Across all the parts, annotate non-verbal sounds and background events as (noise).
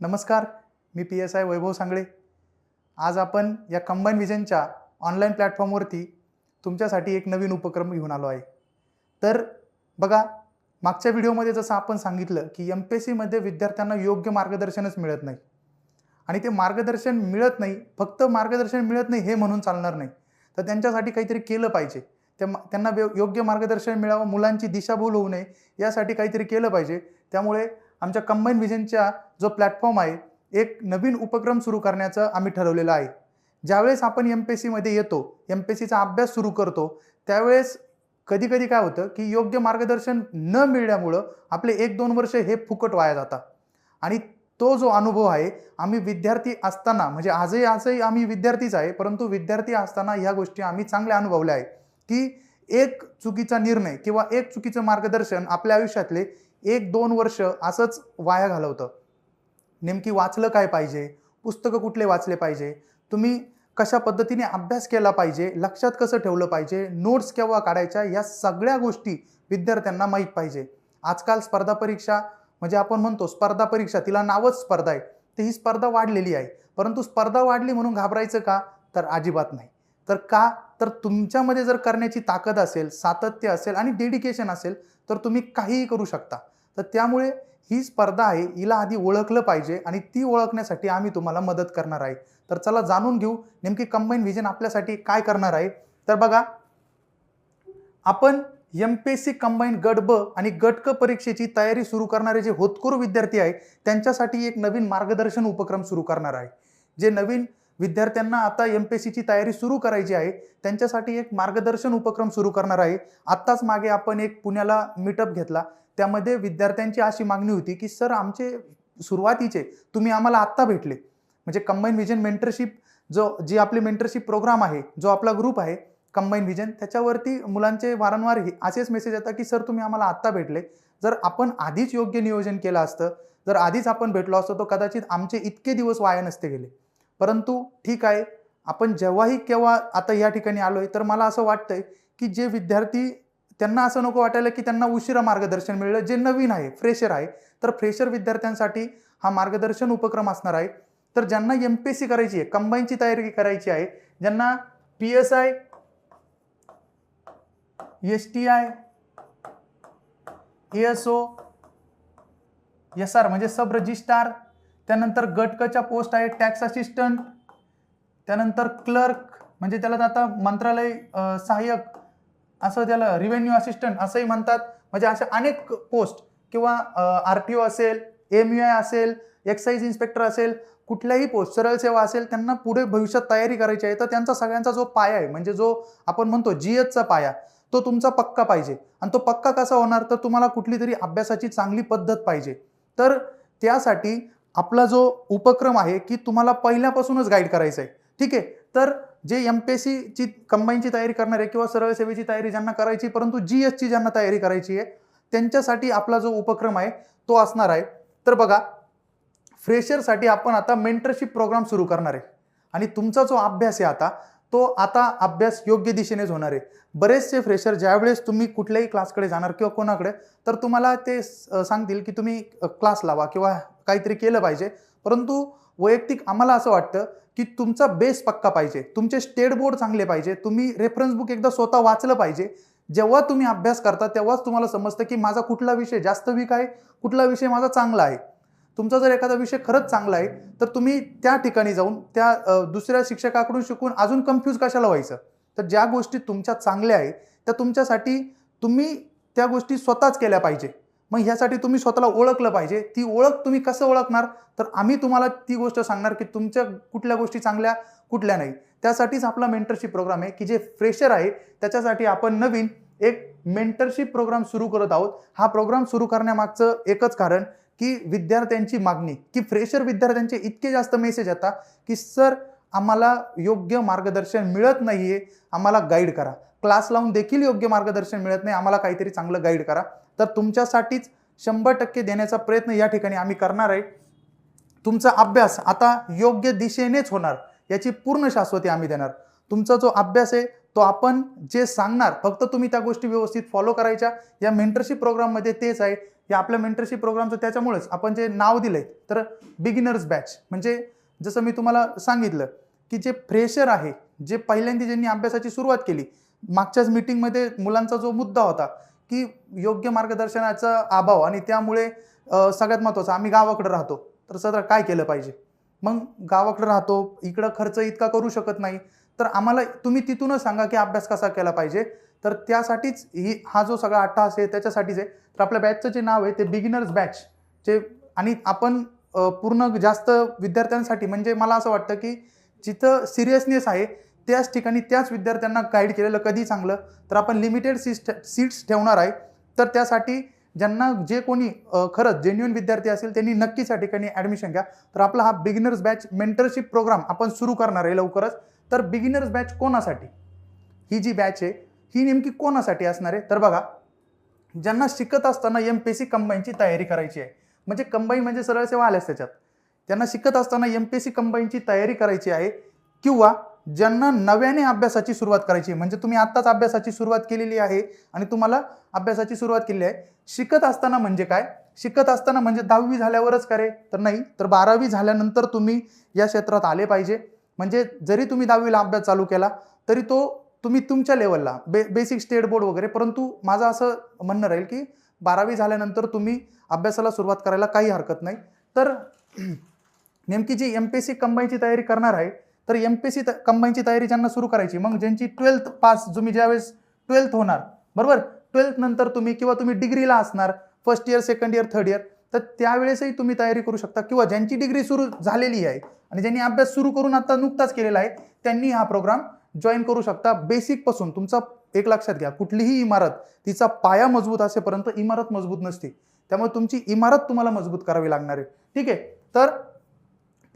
नमस्कार मी P S I Vaibhav Sangle. आज आपण या कंबाईन विजनच्या ऑनलाईन प्लॅटफॉर्मवरती तुमच्यासाठी एक नवीन उपक्रम घेऊन आलो आहे. तर बघा मागच्या व्हिडिओमध्ये जसं आपण सांगितलं की एम पी एस सीमध्ये विद्यार्थ्यांना योग्य मार्गदर्शनच मिळत नाही. आणि ते मार्गदर्शन मिळत नाही फक्त मार्गदर्शन मिळत नाही हे म्हणून चालणार नाही. तर त्यांच्यासाठी काहीतरी केलं पाहिजे. त्या त्यांना व्य- योग्य मार्गदर्शन मिळावं मुलांची दिशाभूल होऊ नये यासाठी काहीतरी केलं पाहिजे. त्यामुळे आमच्या कंबाईन विजनच्या जो प्लॅटफॉर्म आहे एक नवीन उपक्रम सुरू करण्याचं आम्ही ठरवलेलं आहे. ज्यावेळेस आपण एम पी एस सीमध्ये येतो एम पी एस सीचा अभ्यास सुरू करतो त्यावेळेस कधी कधी काय होतं की योग्य मार्गदर्शन न मिळण्यामुळं आपले एक दोन वर्ष हे फुकट वाया जातात. आणि तो जो अनुभव आहे आम्ही विद्यार्थी असताना म्हणजे आजही आजही आम्ही विद्यार्थीच आहे परंतु विद्यार्थी असताना ह्या गोष्टी आम्ही चांगल्या अनुभवल्या आहे की एक चुकीचा निर्णय किंवा एक चुकीचं मार्गदर्शन आपल्या आयुष्यातले एक दोन वर्ष असंच वाया घालवतं. नेमकी वाचलं काय पाहिजे? पुस्तकं कुठले वाचले पाहिजे? तुम्ही कशा पद्धतीने अभ्यास केला पाहिजे? लक्षात कसं ठेवलं पाहिजे? नोट्स केव्हा काढायच्या? या सगळ्या गोष्टी विद्यार्थ्यांना माहीत पाहिजे. आजकाल स्पर्धा परीक्षा म्हणजे आपण म्हणतो स्पर्धा परीक्षा तिला नावच स्पर्धा आहे. तर ही स्पर्धा वाढलेली आहे. परंतु स्पर्धा वाढली म्हणून घाबरायचं का? तर अजिबात नाही. तर का? तर तुमच्यामध्ये जर करण्याची ताकद असेल सातत्य असेल आणि डेडिकेशन असेल तर तुम्ही काहीही करू शकता. तर त्यामुळे ही स्पर्धा आहे हिला आधी ओळखलं पाहिजे आणि ती ओळखण्यासाठी आम्ही तुम्हाला मदत करणार आहे. तर चला जाणून घेऊ नेमकी कंबाईन व्हिजन आपल्यासाठी काय करणार आहे. तर बघा आपण M P S C combine गट ब आणि गट क परीक्षेची तयारी सुरू करणारे जे होतकरू विद्यार्थी आहे त्यांच्यासाठी एक नवीन मार्गदर्शन उपक्रम सुरू करणार आहे. जे नवीन विद्यार्थ्यांना आता एम पी एस सीची तयारी सुरू करायची आहे. त्यांच्यासाठी एक मार्गदर्शन उपक्रम सुरू करणार आहे. आत्ताच मागे आपण एक पुण्याला मीटअप घेतला. त्यामध्ये विद्यार्थ्यांची अशी मागणी होती की सर आमचे सुरुवातीचे तुम्ही आम्हाला आत्ता भेटले. म्हणजे कंबाईन व्हिजन मेंटरशिप जो जी आपली मेंटरशिप प्रोग्राम आहे जो आपला ग्रुप आहे कंबाईन व्हिजन त्याच्यावरती मुलांचे वारंवार हे असेच मेसेज येतात की सर तुम्ही आम्हाला आत्ता भेटले. जर आपण आधीच योग्य नियोजन केलं असतं जर आधीच आपण भेटलो असतो तर कदाचित आमचे इतके दिवस वाया नसते गेले. परंतु ठीक आहे आपण जेव्हाही केव्हा आता या ठिकाणी आलो आहे तर मला असं वाटतंय की जे विद्यार्थी त्यांना असं नको वाटायला की त्यांना उशिरा मार्गदर्शन मिळलं जे नवीन आहे फ्रेशर आहे तर फ्रेशर विद्यार्थ्यांसाठी हा मार्गदर्शन उपक्रम असणार आहे. तर ज्यांना एम पी एस सी करायची आहे कंबाईनची तयारी करायची आहे ज्यांना P S I S T I S O S R म्हणजे सब रजिस्ट्रार त्यानंतर गटकच्या पोस्ट आहे टॅक्स असिस्टंट त्यानंतर क्लर्क म्हणजे त्याला आता मंत्रालय सहाय्यक असं त्याला रिव्हेन्यू असिस्टंट असंही म्हणतात. म्हणजे अशा अनेक पोस्ट किंवा आर टी ओ असेल एम यू आय असेल एक्साईज इन्स्पेक्टर असेल कुठल्याही पोस्ट सरळ सेवा असेल त्यांना पुढे भविष्यात तयारी करायची आहे. तर त्यांचा सगळ्यांचा जो पाया आहे म्हणजे जो आपण म्हणतो जी एचचा पाया तो तुमचा पक्का पाहिजे. आणि तो पक्का कसा होणार? तर तुम्हाला कुठली तरी अभ्यासाची चांगली पद्धत पाहिजे. तर त्यासाठी आपला जो उपक्रम आहे की तुम्हाला पहिल्यापासूनच गाईड करायचं आहे ठीक आहे? तर जे एम पी एस सीची कंबाईनची तयारी करणार आहे किंवा सरळ सेवेची तयारी ज्यांना करायची परंतु जी एसची ज्यांना तयारी करायची आहे त्यांच्यासाठी आपला जो उपक्रम आहे तो असणार आहे. तर बघा फ्रेशरसाठी आपण आता मेंटरशिप प्रोग्राम सुरू करणार आहे. आणि तुमचा जो अभ्यास आहे आता तो आता अभ्यास योग्य दिशेनेच होणार आहे. बरेचसे फ्रेशर ज्यावेळेस तुम्ही कुठल्याही क्लासकडे जाणार किंवा कोणाकडे तर तुम्हाला ते सांगतील की तुम्ही क्लास लावा किंवा काहीतरी केलं पाहिजे. परंतु वैयक्तिक आम्हाला असं वाटतं की तुमचा बेस पक्का पाहिजे. तुमचे स्टेट बोर्ड चांगले पाहिजे. तुम्ही रेफरन्स बुक एकदा स्वतः वाचलं पाहिजे. जेव्हा तुम्ही अभ्यास करता तेव्हाच तुम्हाला समजतं की माझा कुठला विषय जास्त वीक आहे कुठला विषय माझा चांगला आहे. तुमचा जर एखादा विषय खरंच चांगला आहे तर तुम्ही त्या ठिकाणी जाऊन त्या दुसऱ्या शिक्षकाकडून शिकून अजून कन्फ्यूज कशाला व्हायचं? तर ज्या गोष्टी तुमच्या चांगल्या आहेत त्या तुमच्यासाठी तुम्ही त्या गोष्टी स्वतःच केल्या पाहिजे. मग ह्यासाठी तुम्ही स्वतःला ओळखलं पाहिजे. ती ओळख तुम्ही कसं ओळखणार? तर आम्ही तुम्हाला ती गोष्ट सांगणार की तुमच्या कुठल्या गोष्टी चांगल्या कुठल्या नाही. त्यासाठीच आपला मेंटरशिप प्रोग्राम आहे की जे फ्रेशर आहे त्याच्यासाठी आपण नवीन एक मेंटरशिप प्रोग्राम सुरू करत आहोत. हा प्रोग्राम सुरू करण्यामागचं एकच कारण की विद्यार्थ्यांची मागणी की फ्रेशर विद्यार्थ्यांचे इतके जास्त मेसेज येतात की सर आम्हाला योग्य मार्गदर्शन मिळत नाही आहे आम्हाला गाईड करा. क्लास लावून देखील योग्य मार्गदर्शन मिळत नाही आम्हाला काहीतरी चांगलं गाईड करा. तर तुमच्यासाठीच शंभर टक्के देण्याचा प्रयत्न या ठिकाणी आम्ही करणार आहे. तुमचा अभ्यास आता योग्य दिशेनेच होणार याची पूर्ण शाश्वती आम्ही देणार. तुमचा जो अभ्यास आहे तो आपण जे सांगणार फक्त तुम्ही त्या गोष्टी व्यवस्थित फॉलो करायच्या. या मेंटरशिप प्रोग्राममध्ये तेच आहे. या आपल्या मेंटरशिप प्रोग्रामचं त्याच्यामुळेच आपण जे नाव दिलंय तर बिगिनर्स बॅच म्हणजे जसं मी तुम्हाला सांगितलं की जे फ्रेशर आहे जे पहिल्यांदा ज्यांनी अभ्यासाची सुरुवात केली मागच्याच मीटिंगमध्ये मुलांचा जो मुद्दा होता की योग्य मार्गदर्शनाचा अभाव आणि त्यामुळे सगळ्यात महत्त्वाचं आम्ही गावाकडे राहतो. तर सदर काय केलं पाहिजे? मग गावाकडे राहतो इकडं खर्च इतका करू शकत नाही. तर आम्हाला तुम्ही तिथूनच सांगा की अभ्यास कसा केला पाहिजे. तर त्यासाठीच ही हा जो सगळा अट्टाहास आहे त्याच्यासाठीच आहे. तर आपल्या बॅचचं जे नाव आहे ते बिगिनर्स बॅच जे आणि आपण पूर्ण जास्त विद्यार्थ्यांसाठी म्हणजे मला असं वाटतं की जिथं सिरियसनेस आहे त्याच ठिकाणी त्याच विद्यार्थ्यांना गाईड केलेलं कधी चांगलं? तर आपण लिमिटेड सीट्स सीट्स ठेवणार आहे. तर त्यासाठी ज्यांना जे कोणी खरंच जेन्युन विद्यार्थी असेल त्यांनी नक्कीच या ठिकाणी ॲडमिशन घ्या. तर आपला हा बिगिनर्स बॅच मेंटरशिप प्रोग्राम आपण सुरू करणार आहे लवकरच. तर बिगिनर्स बॅच कोणासाठी? ही जी बॅच आहे ही नेमकी कोणासाठी असणार आहे? तर बघा ज्यांना शिकत असताना एम पी सी कंबाईनची तयारी करायची आहे. म्हणजे कंबाईन म्हणजे सरळ सेवा आल्याच त्याच्यात. त्यांना शिकत असताना एम पी सी कंबाईनची तयारी करायची आहे किंवा ज्यांना नव्याने अभ्यासाची सुरुवात करायची म्हणजे तुम्ही आत्ताच अभ्यासाची सुरुवात केलेली आहे आणि तुम्हाला अभ्यासाची सुरुवात केली आहे. शिकत असताना म्हणजे काय? शिकत असताना म्हणजे दहावी झाल्यावरच करे. तर नाही तर बारावी झाल्यानंतर तुम्ही या क्षेत्रात आले पाहिजे. म्हणजे जरी तुम्ही दहावीला अभ्यास चालू केला तरी तो तुम्ही तुमच्या लेवलला बे बेसिक स्टेट बोर्ड वगैरे. परंतु माझं असं म्हणणं राहील की बारावी झाल्यानंतर तुम्ही अभ्यासाला सुरुवात करायला काही हरकत नाही. तर (clears throat) नेमकी जी एम पी एस सी कंबाईनची तयारी करणार आहे तर एम पी सी कंबाईनची तयारी ज्यांना सुरू करायची मग ज्यांची ट्वेल्थ पास तुम्ही ज्यावेळेस ट्वेल्थ होणार बरोबर? ट्वेल्थ नंतर तुम्ही किंवा तुम्ही डिग्रीला असणार first year second year third year तर त्यावेळेसही तुम्ही तयारी करू शकता. किंवा ज्यांची डिग्री सुरू झालेली आहे आणि ज्यांनी अभ्यास सुरू करून आता नुकताच केलेला आहे त्यांनी हा प्रोग्राम जॉईन करू शकता बेसिकपासून तुमचा एक लक्षात घ्या कुठलीही इमारत तिचा पाया मजबूत असेपर्यंत इमारत मजबूत नसते. त्यामुळे तुमची इमारत तुम्हाला मजबूत करावी लागणार आहे. ठीक आहे? तर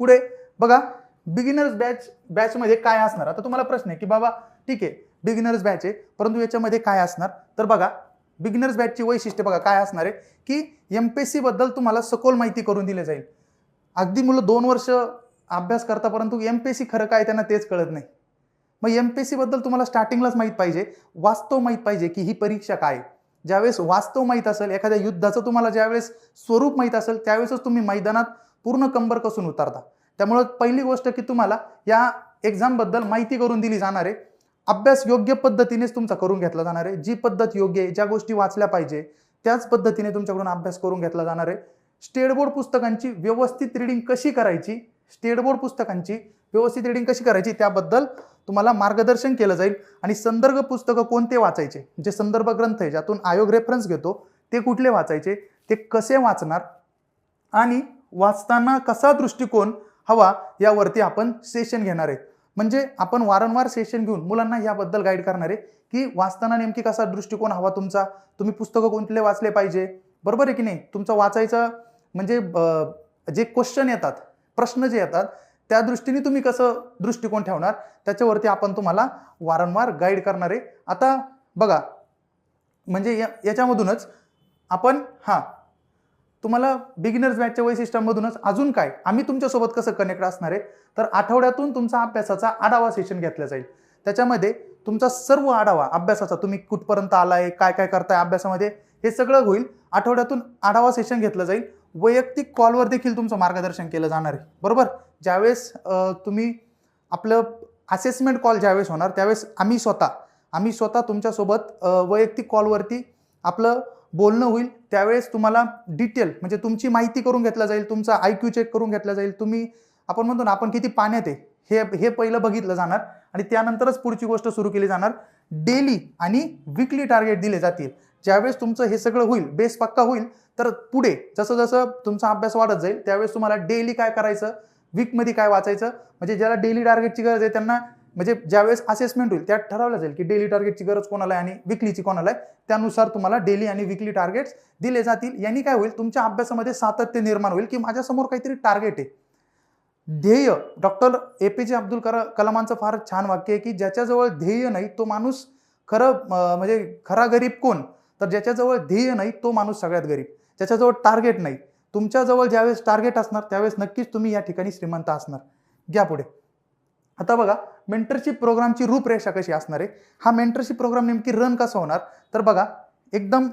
पुढे बघा बिगिनर्स बॅच बॅचमध्ये काय असणार? आता तुम्हाला प्रश्न आहे की बाबा ठीक आहे बिगिनर्स बॅच आहे परंतु याच्यामध्ये काय असणार? तर बघा बिगिनर्स बॅचची वैशिष्ट्य बघा काय असणार आहे? की एम पी एस सीबद्दल तुम्हाला सखोल माहिती करून दिली जाईल. अगदी मुलं दोन वर्ष अभ्यास करता परंतु एम पी एस सी खरं काय त्यांना तेच कळत नाही. मग एम पी एस सीबद्दल तुम्हाला स्टार्टिंगलाच माहीत पाहिजे वास्तव माहीत पाहिजे की ही परीक्षा काय आहे. ज्यावेळेस वास्तव माहीत असेल एखाद्या युद्धाचं तुम्हाला ज्यावेळेस स्वरूप माहीत असेल त्यावेळेसच तुम्ही मैदानात पूर्ण कंबर कसून उतरता. त्यामुळं पहिली गोष्ट की तुम्हाला या एक्झामबद्दल माहिती करून दिली जाणार आहे. अभ्यास योग्य पद्धतीनेच तुमचा करून घेतला जाणार आहे. जी पद्धत योग्य आहे ज्या गोष्टी वाचल्या पाहिजे त्याच पद्धतीने तुमच्याकडून अभ्यास करून घेतला जाणार आहे. स्टेट बोर्ड पुस्तकांची व्यवस्थित रिडिंग कशी करायची स्टेट बोर्ड पुस्तकांची व्यवस्थित रिडिंग कशी करायची त्याबद्दल तुम्हाला मार्गदर्शन केलं जाईल. आणि संदर्भ पुस्तकं कोणते वाचायचे जे संदर्भ ग्रंथ आहे ज्यातून आयोग रेफरन्स घेतो ते कुठले वाचायचे ते कसे वाचणार आणि वाचताना कसा दृष्टिकोन हवा यावरती आपण सेशन घेणार आहे. म्हणजे आपण वारंवार सेशन घेऊन मुलांना याबद्दल गाईड करणार आहे की वाचताना नेमकी कसा दृष्टिकोन हवा तुमचा? तुम्ही पुस्तकं कोणते वाचले पाहिजे? बरोबर आहे की नाही? तुमचं वाचायचं म्हणजे जे क्वेश्चन येतात प्रश्न जे येतात त्या दृष्टीने तुम्ही कसं दृष्टिकोन ठेवणार? त्याच्यावरती आपण तुम्हाला वारंवार गाईड करणार आहे. आता बघा म्हणजे या याच्यामधूनच आपण हां तुम्हाला बिगिनर्स बॅचच्या वैशिष्ट्यांमधूनच अजून काय? आम्ही तुमच्यासोबत कसं कनेक्ट असणार आहे? तर आठवड्यातून तुमचा अभ्यासाचा आढावा सेशन घेतला जाईल. त्याच्यामध्ये तुमचा सर्व आढावा अभ्यासाचा तुम्ही कुठपर्यंत आलाय काय काय करताय अभ्यासामध्ये हे सगळं होईल. आठवड्यातून आढावा सेशन घेतलं जाईल. वैयक्तिक कॉलवर देखील तुमचं मार्गदर्शन केलं जाणार आहे. बरोबर? ज्यावेळेस तुम्ही आपलं असेसमेंट कॉल ज्यावेळेस होणार त्यावेळेस आम्ही स्वतः आम्ही स्वतः तुमच्यासोबत वैयक्तिक कॉलवरती आपलं बोलणं होईल त्यावेळेस तुम्हाला डिटेल म्हणजे तुमची माहिती करून घेतला जाईल तुमचा आय क्यू चेक करून घेतला जाईल. तुम्ही आपण म्हणतो ना आपण किती पाण्यात आहे हे हे पहिलं बघितलं जाणार आणि त्यानंतरच पुढची गोष्ट सुरू केली जाणार. डेली आणि विकली टार्गेट दिले जातील. ज्यावेळेस तुमचं हे सगळं होईल बेस पक्का होईल तर पुढे जसं जसं तुमचा अभ्यास वाढत जाईल त्यावेळेस तुम्हाला डेली काय करायचं? वीकमध्ये काय वाचायचं? म्हणजे ज्याला डेली टार्गेटची गरज आहे त्यांना म्हणजे ज्यावेळेस असेसमेंट होईल त्यात ठरवलं जाईल की डेली टार्गेटची गरज कोणाला आहे आणि विकलीची कोणाला आहे. त्यानुसार तुम्हाला डेली आणि विकली टार्गेट्स दिले जातील. यांनी काय होईल तुमच्या अभ्यासामध्ये सातत्य निर्माण होईल की माझ्यासमोर काहीतरी टार्गेट आहे. ध्येय डॉक्टर ए पी जे अब्दुल कर कलामांचं फार छान वाक्य आहे की ज्याच्याजवळ ध्येय नाही तो माणूस खरं म्हणजे खरा गरीब कोण? तर ज्याच्याजवळ ध्येय नाही तो माणूस सगळ्यात गरीब. ज्याच्याजवळ टार्गेट नाही तुमच्याजवळ ज्यावेळेस टार्गेट असणार त्यावेळेस नक्कीच तुम्ही या ठिकाणी श्रीमंत असणार. घ्या पुढे. आता बघा मेंटरशिप प्रोग्रामची रूपरेषा कशी असणार आहे? हा मेंटरशिप प्रोग्राम नेमकी रन कसा होणार? तर बघा एकदम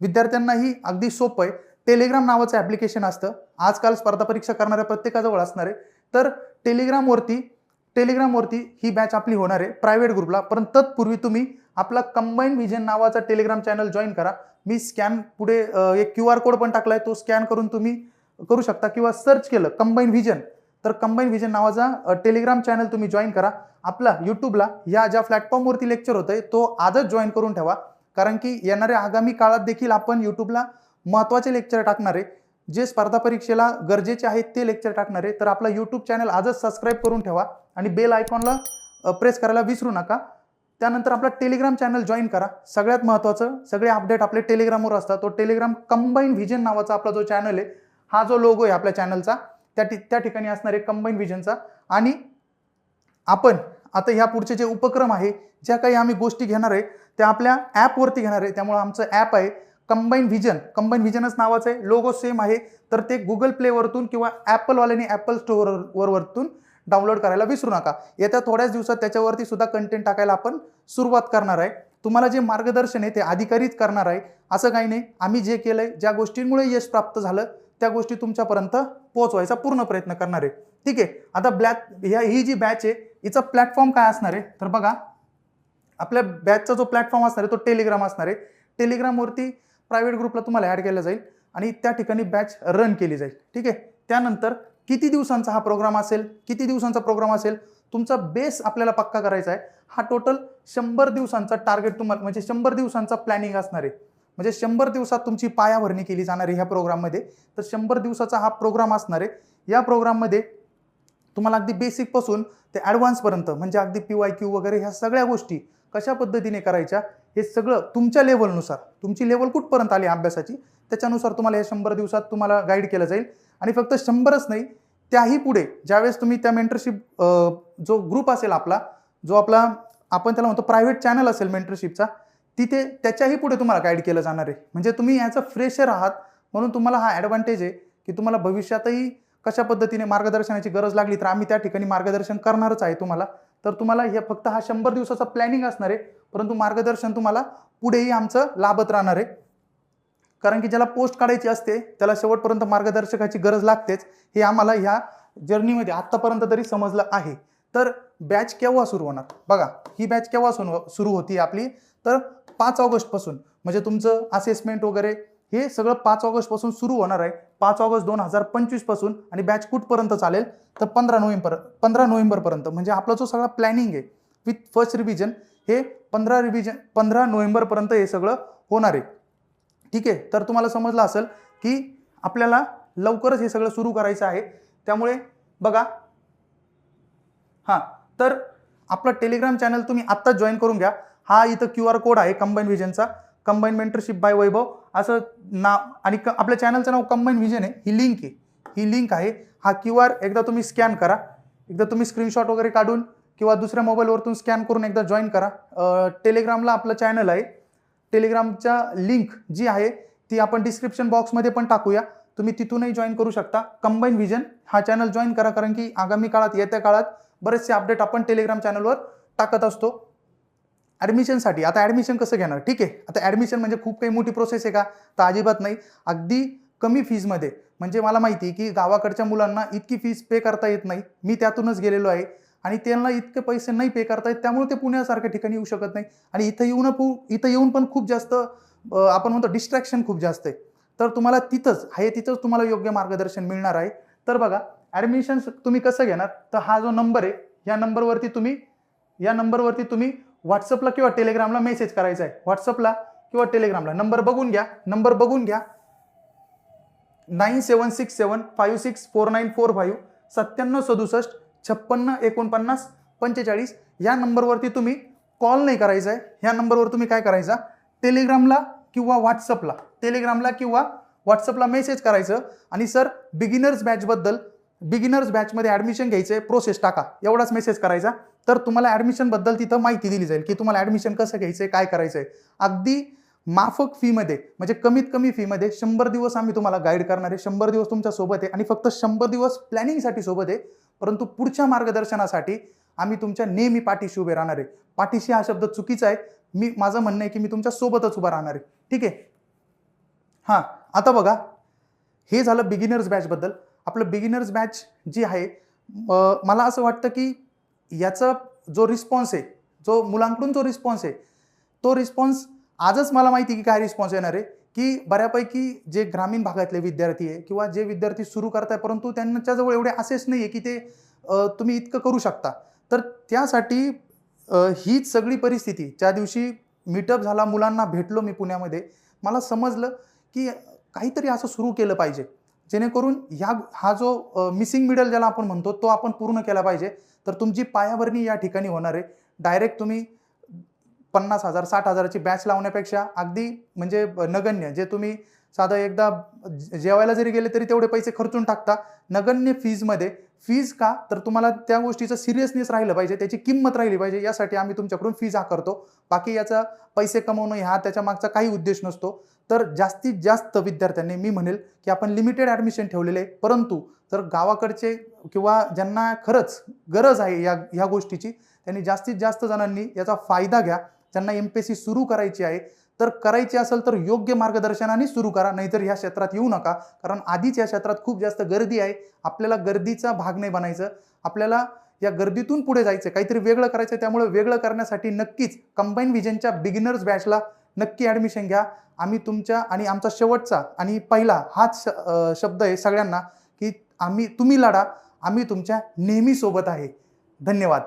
विद्यार्थ्यांनाही अगदी सोपं आहे. टेलिग्राम नावाचं ॲप्लिकेशन असतं. आजकाल स्पर्धा परीक्षा करणाऱ्या प्रत्येकाजवळ असणार आहे. तर टेलिग्रामवरती टेलिग्रामवरती ही बॅच आपली होणार आहे प्रायव्हेट ग्रुपला पण तत्पूर्वी तुम्ही आपला कंबाईन व्हिजन नावाचा टेलिग्राम चॅनल जॉईन करा. मी स्कॅन पुढे एक क्यू आर कोड पण टाकला आहे तो स्कॅन करून तुम्ही करू शकता किंवा सर्च केलं कंबाईन व्हिजन तर कंबाईन व्हिजन नावाचा टेलिग्राम चॅनल तुम्ही जॉईन करा. आपला यूट्यूबला या ज्या प्लॅटफॉर्मवरती लेक्चर होतंय तो आजच जॉईन करून ठेवा. कारण की येणाऱ्या आगामी काळात देखील आपण यूट्यूबला महत्त्वाचे लेक्चर टाकणार आहे. जे स्पर्धा परीक्षेला गरजेचे आहेत ते लेक्चर टाकणार आहे. तर आपला यूट्यूब चॅनल आजच सबस्क्राईब करून ठेवा आणि बेल आयकॉनला प्रेस करायला विसरू नका. त्यानंतर आपला टेलिग्राम चॅनल जॉईन करा. सगळ्यात महत्त्वाचं सगळे अपडेट आपले टेलिग्रामवर असतात. तो टेलिग्राम कंबाईन व्हिजन नावाचा आपला जो चॅनल आहे हा जो लोगो आहे आपल्या चॅनलचा त्या ठि त्या ठिकाणी असणार आहे कंबाईन व्हिजनचा आणि आपण आता ह्या पुढचे जे उपक्रम आहे ज्या काही आम्ही गोष्टी घेणार आहे त्या आपल्या ॲपवरती घेणार आहे. त्यामुळं आमचं ॲप आहे कंबाईन व्हिजन कंबाईन व्हिजनच नावाचं आहे लोगो सेम आहे. तर ते गुगल प्लेवरतून किंवा ॲपलवाल्याने ॲपल स्टोअरवर वरतून डाउनलोड करायला विसरू नका. येत्या थोड्याच दिवसात त्याच्यावरती सुद्धा कंटेंट टाकायला आपण सुरुवात करणार आहे. तुम्हाला जे मार्गदर्शन आहे ते अधिकारीच करणार आहे. असं काही नाही. आम्ही जे केलं आहे ज्या गोष्टींमुळे यश प्राप्त झालं त्या गोष्टी तुमच्यापर्यंत पोहोचवायचा पूर्ण प्रयत्न करणार आहे. ठीक आहे? आता ब्लॅक ह्या ही जी बॅच आहे हिचा प्लॅटफॉर्म काय असणार आहे? तर बघा आपल्या बॅचचा जो प्लॅटफॉर्म असणार आहे तो टेलिग्राम असणार आहे. टेलिग्रामवरती प्रायव्हेट ग्रुपला तुम्हाला ॲड केलं जाईल आणि त्या ठिकाणी बॅच रन केली जाईल. ठीक आहे? त्यानंतर किती दिवसांचा हा प्रोग्राम असेल? किती दिवसांचा प्रोग्राम असेल? तुमचा बेस आपल्याला पक्का करायचा आहे. हा टोटल शंभर दिवसांचा टार्गेट तुम्हाला म्हणजे शंभर दिवसांचा प्लॅनिंग असणार आहे. म्हणजे शंभर दिवसात तुमची पायाभरणी केली जाणार आहे ह्या प्रोग्राममध्ये. तर शंभर दिवसाचा हा प्रोग्राम असणार आहे. या प्रोग्राममध्ये तुम्हाला अगदी बेसिकपासून ते ॲडव्हान्सपर्यंत म्हणजे अगदी पी वाय क्यू वगैरे ह्या सगळ्या गोष्टी कशा पद्धतीने करायच्या हे सगळं तुमच्या लेवलनुसार तुमची लेवल कुठपर्यंत आली अभ्यासाची त्याच्यानुसार तुम्हाला या शंभर दिवसात तुम्हाला गाईड केलं जाईल. आणि फक्त शंभरच नाही त्याही पुढे ज्यावेळेस तुम्ही त्या मेंटरशिप जो ग्रुप असेल आपला जो आपला आपण त्याला म्हणतो प्रायव्हेट चॅनल असेल मेंटरशिपचा तिथे त्याच्याही पुढे तुम्हाला गाईड केलं जाणार आहे. म्हणजे तुम्ही याचं फ्रेशर आहात म्हणून तुम्हाला हा ॲडव्हान्टेज आहे की तुम्हाला भविष्यातही कशा पद्धतीने मार्गदर्शनाची गरज लागली तर आम्ही त्या ठिकाणी मार्गदर्शन करणारच आहे तुम्हाला. तर तुम्हाला हे फक्त हा शंभर दिवसाचा प्लॅनिंग असणार आहे परंतु मार्गदर्शन तुम्हाला पुढेही आमचं लाभत राहणार आहे. कारण की ज्याला पोस्ट काढायची असते त्याला शेवटपर्यंत मार्गदर्शकाची गरज लागतेच हे आम्हाला ह्या जर्नीमध्ये आत्तापर्यंत तरी समजलं आहे. तर बॅच केव्हा सुरू होणार? बघा ही बॅच केव्हा सुरू सुरू होती आपली? तर पाच ऑगस्टपासून म्हणजे तुमचं असेसमेंट वगैरे हे सगळं पाच ऑगस्टपासून सुरू होणार आहे. पाच ऑगस्ट दोन हजार पंचवीसपासून आणि बॅच कुठपर्यंत चालेल? तर पंधरा नोव्हेंबर पंधरा नोव्हेंबरपर्यंत म्हणजे आपला जो सगळा प्लॅनिंग आहे विथ फर्स्ट रिव्हिजन हे पंधरा रिव्हिजन पंधरा नोव्हेंबरपर्यंत हे सगळं होणार आहे. ठीक आहे? तर तुम्हाला समजलं असेल की आपल्याला लवकरच हे सगळं सुरू करायचं आहे. त्यामुळे बघा. हां तर आपलं टेलिग्राम चॅनल तुम्ही आत्ताच जॉईन करून घ्या. हा इथं क्यू आर कोड आहे कंबाईन व्हिजनचा कंबाईन मेंटरशिप बाय वैभव. असं नाव आणि क आपल्या चॅनलचं नाव कंबाईन व्हिजन आहे. ही लिंक आहे. ही लिंक आहे. हा क्यू आर एकदा तुम्ही स्कॅन करा. एकदा तुम्ही स्क्रीनशॉट वगैरे काढून किंवा दुसऱ्या मोबाईलवरतून स्कॅन करून एकदा जॉईन करा. टेलिग्रामला आपलं चॅनल आहे. टेलिग्रामच्या लिंक जी आहे ती आपण डिस्क्रिप्शन बॉक्समध्ये पण टाकूया. तुम्ही तिथूनही जॉईन करू शकता. कंबाईन व्हिजन हा चॅनल जॉईन करा. कारण की आगामी काळात येत्या काळात बरेचसे अपडेट आपण टेलिग्राम चॅनलवर टाकत असतो. ॲडमिशनसाठी आता ॲडमिशन कसं घेणार? ठीक आहे. आता ॲडमिशन म्हणजे खूप काही मोठी प्रोसेस आहे का? तर अजिबात नाही. अगदी कमी फीजमध्ये म्हणजे मला माहिती आहे की गावाकडच्या मुलांना इतकी फीज पे करता येत नाही. मी त्यातूनच गेलेलो आहे. आणि त्यांना इतके पैसे नाही पे करता येत. त्यामुळे ते पुण्यासारख्या ठिकाणी येऊ शकत नाही. आणि इथं येऊन पू इथं येऊन पण खूप जास्त आपण म्हणतो डिस्ट्रॅक्शन खूप जास्त आहे. तर तुम्हाला तिथंच आहे तिथंच तुम्हाला योग्य मार्गदर्शन मिळणार आहे. तर बघा ॲडमिशन तुम्ही कसं घेणार? तर हा जो नंबर आहे या नंबरवरती तुम्ही या नंबरवरती तुम्ही व्हॉट्सअपला किंवा टेलिग्रामला मेसेज करायचा आहे. व्हॉट्सअपला किंवा टेलिग्रामला नंबर बघून घ्या. नंबर बघून घ्या. Nine seven six seven five six four nine four five सत्त्याण्णव सदुसष्ट छप्पन्न एकोणपन्नास पंचेचाळीस या नंबरवरती तुम्ही कॉल नाही करायचा आहे. ह्या नंबरवर तुम्ही काय करायचा? टेलिग्रामला किंवा व्हॉट्सअपला टेलिग्रामला किंवा व्हॉट्सअपला मेसेज करायचं. आणि सर बिगिनर्स बॅचबद्दल बिगिनर्स बॅचमध्ये ॲडमिशन घ्यायचं आहे प्रोसेस टाका. एवढाच मेसेज करायचा. तर तुम्हाला ॲडमिशनबद्दल तिथं माहिती दिली जाईल की तुम्हाला ॲडमिशन कसं घ्यायचं आहे काय करायचं आहे अगदी माफक फीमध्ये म्हणजे कमीत कमी फीमध्ये शंभर दिवस आम्ही तुम्हाला गाईड करणार आहे. शंभर दिवस तुमच्यासोबत आहे आणि फक्त शंभर दिवस प्लॅनिंगसाठी सोबत आहे. परंतु पुढच्या मार्गदर्शनासाठी आम्ही तुमच्या नेहमी पाठीशी उभे राहणार आहे. पाठीशी हा शब्द चुकीचा आहे. मी माझं म्हणणं आहे की मी तुमच्या सोबतच उभा राहणार आहे. ठीक आहे? हां आता बघा. हे झालं बिगिनर्स बॅचबद्दल आपलं बिगिनर्स बॅच जी आहे मला असं वाटतं की याचा जो रिस्पॉन्स आहे जो मुलांकडून जो रिस्पॉन्स आहे तो रिस्पॉन्स आजच मला माहिती आहे की काय रिस्पॉन्स येणार आहे की बऱ्यापैकी जे ग्रामीण भागातले विद्यार्थी आहे किंवा जे विद्यार्थी सुरू करताय परंतु त्यांच्याजवळ एवढे असेच नाही आहे की ते तुम्ही इतकं करू शकता. तर त्यासाठी हीच सगळी परिस्थिती ज्या दिवशी मीटअप झाला मुलांना भेटलो मी पुण्यामध्ये मला समजलं की काहीतरी असं सुरू केलं पाहिजे. जेणेकरून ह्या हा जो मिसिंग मिडल ज्याला आपण म्हणतो तो आपण पूर्ण केला पाहिजे. तर तुमची पायाभरणी या ठिकाणी होणार आहे. डायरेक्ट तुम्ही पन्नास हजार साठ हजाराची बॅच लावण्यापेक्षा अगदी म्हणजे नगण्य जे तुम्ही साधं एकदा जे- जेवायला जरी गेले तरी तेवढे पैसे खर्चून टाकता नगण्य फीजमध्ये फीज का? तर तुम्हाला त्या गोष्टीचं सिरियसनेस राहिलं पाहिजे त्याची किंमत राहिली पाहिजे यासाठी आम्ही तुमच्याकडून फीज आकारतो. बाकी याचा पैसे कमवणं ह्या त्याच्या मागचा काही उद्देश नसतो. तर जास्तीत जास्त विद्यार्थ्यांनी मी म्हणेल की आपण लिमिटेड ॲडमिशन ठेवलेले आहे. परंतु जर गावाकडचे किंवा ज्यांना खरंच गरज आहे या ह्या गोष्टीची त्यांनी जास्तीत जास्त जणांनी याचा फायदा घ्या. ज्यांना एम पी एस सी सुरू करायची आहे तर करायची असेल तर योग्य मार्गदर्शनाने सुरू करा. नाहीतर ह्या क्षेत्रात येऊ नका. कारण आधीच या क्षेत्रात खूप जास्त गर्दी आहे. आपल्याला गर्दीचा भाग नाही बनायचं. आपल्याला या गर्दीतून पुढे जायचं काहीतरी वेगळं करायचं त्यामुळे वेगळं करण्यासाठी नक्कीच कंबाईन विजनच्या बिगिनर्स बॅचला नक्की ॲडमिशन घ्या. आम्ही तुमच्या आणि आमचा शेवटचा आणि पहिला हाच श- शब्द आहे सगळ्यांना की आम्ही तुम्ही लढा आम्ही तुमच्या नेहमी सोबत आहे. धन्यवाद.